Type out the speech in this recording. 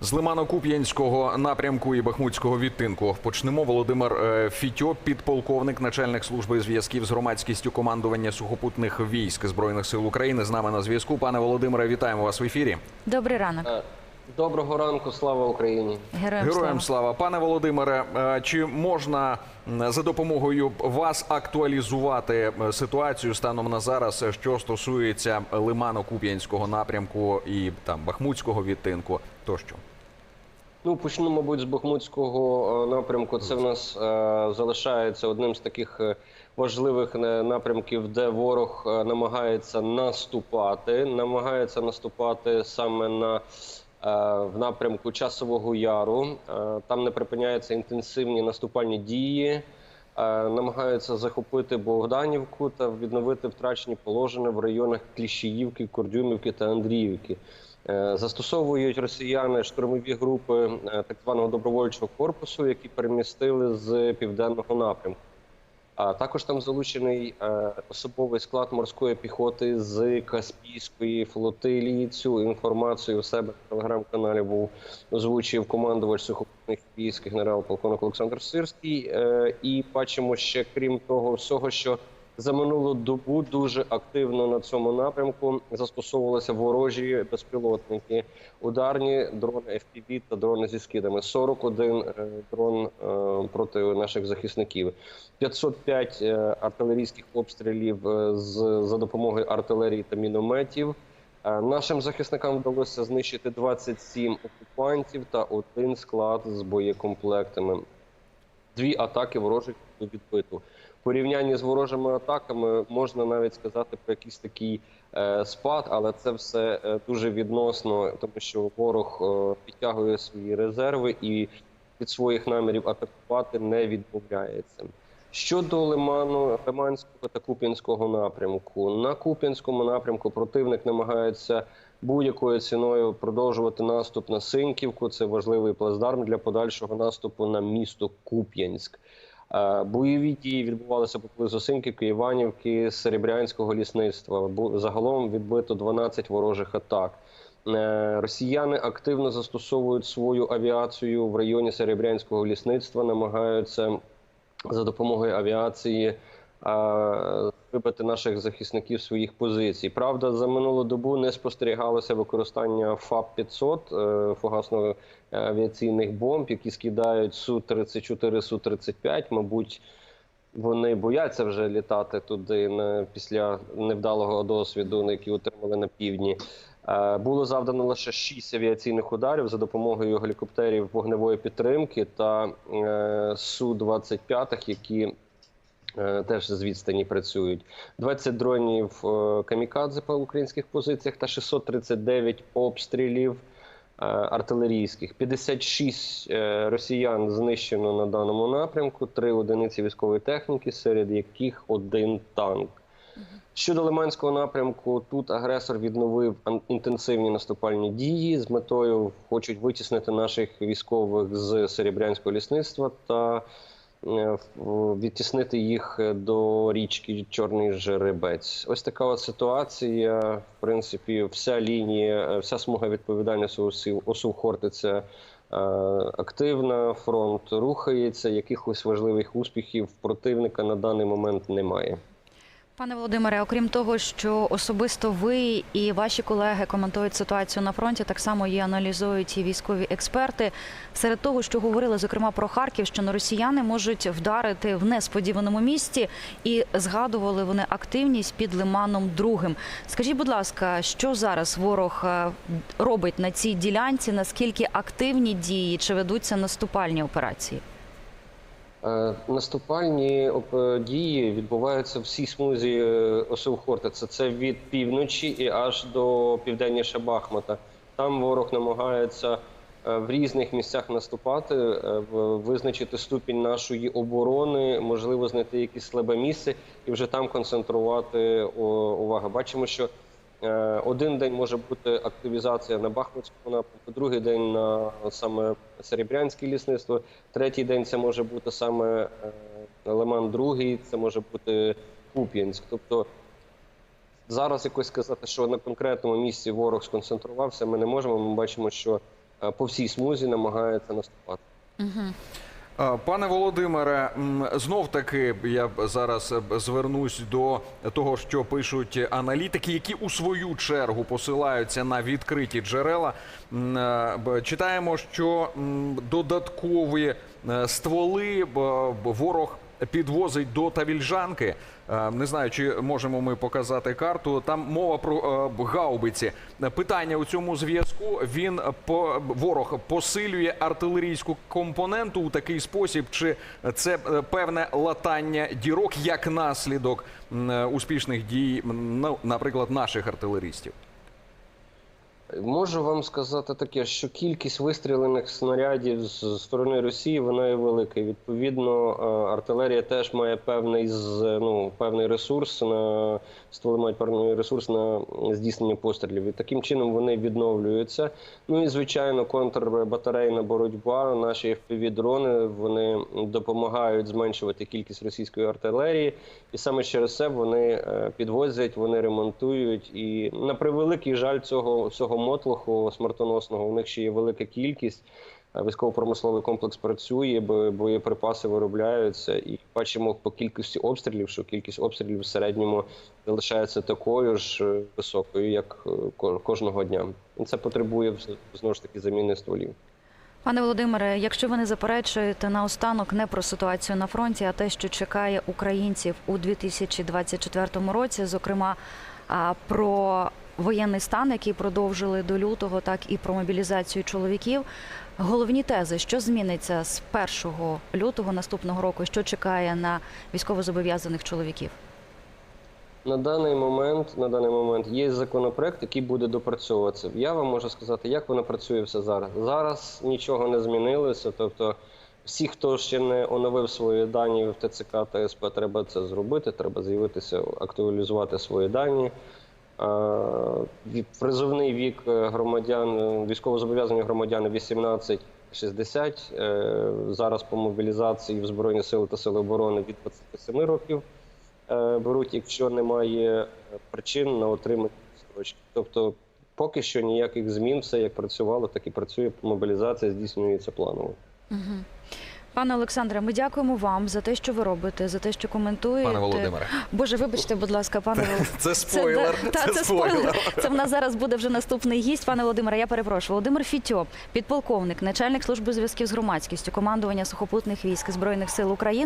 З Лимано-Куп'янського напрямку і Бахмутського відтинку почнемо. Володимир е, Фітьо, підполковник, начальник служби зв'язків з громадськістю командування сухопутних військ збройних сил України. З нами на зв'язку. Пане Володимире, вітаємо вас в ефірі. Добрий ранок. Доброго ранку, слава Україні. Героям, Героям слава. слава, пане Володимире. е, Чи можна за допомогою вас актуалізувати е, ситуацію станом на зараз, е, що стосується Лимано-Куп'янського напрямку і там Бахмутського відтинку тощо? Ну почну, мабуть, з Бахмутського напрямку. Це в нас е, залишається одним з таких важливих напрямків, де ворог намагається наступати. Намагається наступати саме на в напрямку Часового Яру. Е, Там не припиняються інтенсивні наступальні дії. Е, Намагаються захопити Богданівку та відновити втрачені положення в районах Кліщіївки, Кордюмівки та Андріївки. Е, Застосовують росіяни штурмові групи е, так званого добровольчого корпусу, які перемістили з південного напрямку. А також там залучений е, особовий склад морської піхоти з Каспійської флотилії. Цю інформацію у себе в телеграм-каналі був озвучив командувач сухопутних військ генерал-полковник Олександр Сирський. Е, і бачимо ще крім того всього, що за минулу добу дуже активно на цьому напрямку застосовувалися ворожі безпілотники, ударні дрони FPV та дрони зі скидами. 41 е, дрон е, проти наших захисників. 505 е, артилерійських обстрілів за допомогою артилерії та мінометів. Нашим захисникам вдалося знищити 27 окупантів та один склад з боєкомплектами. Дві атаки ворожих відбито. Порівнянні з ворожими атаками можна навіть сказати про якийсь такий е, спад, але це все е, дуже відносно, тому що ворог е, підтягує свої резерви і від своїх намірів атакувати не відмовляється. Щодо Лиману, Лиманського та Куп'янського напрямку, на Куп'янському напрямку противник намагається будь-якою ціною продовжувати наступ на Синьківку. Це важливий плацдарм для подальшого наступу на місто Куп'янськ. Е, Бойові дії відбувалися поблизу Синківки, Іванівки, Серебрянського лісництва. Загалом відбито 12 ворожих атак. Е, Росіяни активно застосовують свою авіацію в районі Серебрянського лісництва, намагаються за допомогою авіації вибити наших захисників своїх позицій. Правда, за минулу добу не спостерігалося використання ФАП-500 е, фугасно-авіаційних бомб, які скидають Су-34, Су-35. Мабуть, вони бояться вже літати туди на, після невдалого досвіду, який отримали на півдні. Е, Було завдано лише 6 авіаційних ударів за допомогою гелікоптерів вогневої підтримки та е, Су-25, які е, теж з відстані працюють. 20 дронів е, камікадзе по українських позиціях та 639 обстрілів е, артилерійських. 56 е, росіян знищено на даному напрямку, 3 одиниці військової техніки, серед яких один танк. Щодо Лиманського напрямку, тут агресор відновив інтенсивні наступальні дії з метою хочуть витіснити наших військових з Серебрянського лісництва та е, відтіснити їх до річки Чорний Жеребець. Ось така от ситуація. В принципі, вся лінія, е, вся смуга відповідальності ОСУ ОСУ Хортиця е, активна. Фронт рухається. Якихось важливих успіхів противника на даний момент немає. Пане Володимире, окрім того, що особисто ви і ваші колеги коментують ситуацію на фронті, так само її аналізують і військові експерти. Серед того, що говорили зокрема про Харків, що на росіяни можуть вдарити в несподіваному місці, і згадували вони активність під Лиманом Другим. Скажіть, будь ласка, що зараз ворог е, робить на цій ділянці? Наскільки активні дії чи ведуться наступальні операції? Е, Наступальні оп- дії відбуваються в всій смузі е, ОСУ Хортиця. Це від півночі і аж до південніше Бахмута. Там ворог намагається е, в різних місцях наступати, е, визначити ступінь нашої оборони, можливо, знайти якесь слабе місце і вже там концентрувати увагу. Бачимо, що Е, Один день може бути активізація на Бахмутському напрямку, другий день на саме Серебрянське лісництво, третій день це може бути саме е, Лиман Другий, це може бути Куп'янськ. Тобто зараз якось сказати, що на конкретному місці ворог сконцентрувався, ми не можемо. Ми бачимо, що е, по всій смузі намагається наступати. Е, Пане Володимире, знов таки я зараз е, звернусь до того, що пишуть аналітики, які у свою чергу посилаються на відкриті джерела. Е, Читаємо, що додаткові е, стволи ворог підвозить до Тавільжанки. Е, Не знаю, чи можемо ми показати карту. Там мова про е, гаубиці. Питання у цьому зв'язку. Він по ворог посилює артилерійську компоненту у такий спосіб, чи це е, певне латання дірок як наслідок успішних дій, ну, наприклад, наших артилерістів. Можу вам сказати таке, що кількість вистрілених снарядів з сторони Росії вона є велика. Відповідно, е, артилерія теж має певний з ну певний ресурс на мають певний ресурс на здійснення пострілів. І таким чином вони відновлюються. Ну і звичайно, контрбатарейна боротьба. Наші fpv дрони вони допомагають зменшувати кількість російської артилерії, і саме через це вони е, підвозять, вони ремонтують. І на превеликий жаль цього всього мотлоху смертоносного у них ще є велика кількість. Е, Військово-промисловий комплекс працює, бо- боєприпаси виробляються, і бачимо по кількості обстрілів, що кількість обстрілів в середньому залишається такою ж е, високою, як е, кожного дня. І це потребує знову ж таки заміни стволів. Пане Володимире, якщо ви не заперечуєте наостанок не про ситуацію на фронті, а те, що чекає українців у 2024 році, зокрема про воєнний стан, який продовжили до лютого, так і про мобілізацію чоловіків. Головні тези, що зміниться з 1 лютого наступного року, що чекає на військовозобов'язаних чоловіків? На даний момент, на даний момент є законопроект, який буде допрацьовуватися. Я вам можу сказати, як воно працює все зараз. Зараз нічого не змінилося. Тобто, всі, хто ще не оновив свої дані в ТЦК та СП, треба це зробити. Треба з'явитися, актуалізувати свої дані. Ві- Призовний вік е, громадян, е, військовозобов'язаних громадян 18-60. Е, Зараз по мобілізації в Збройні Сили та Сили оборони від 27 років е, беруть, якщо немає е, причин на отримання строчки. Тобто, поки що ніяких змін, все як працювало, так і працює. Мобілізація здійснюється планово. Пане Олександре, ми дякуємо вам за те, що ви робите, за те, що коментуєте. Пане Володимире, Боже, вибачте, будь ласка, пане Володимире. це спойлер. Це, та, це спойлер. Це в нас зараз буде вже наступний гість. Пане Володимире, я перепрошую. Володимир Фітьо, підполковник, начальник служби зв'язків з громадськістю, командування сухопутних військ Збройних сил України.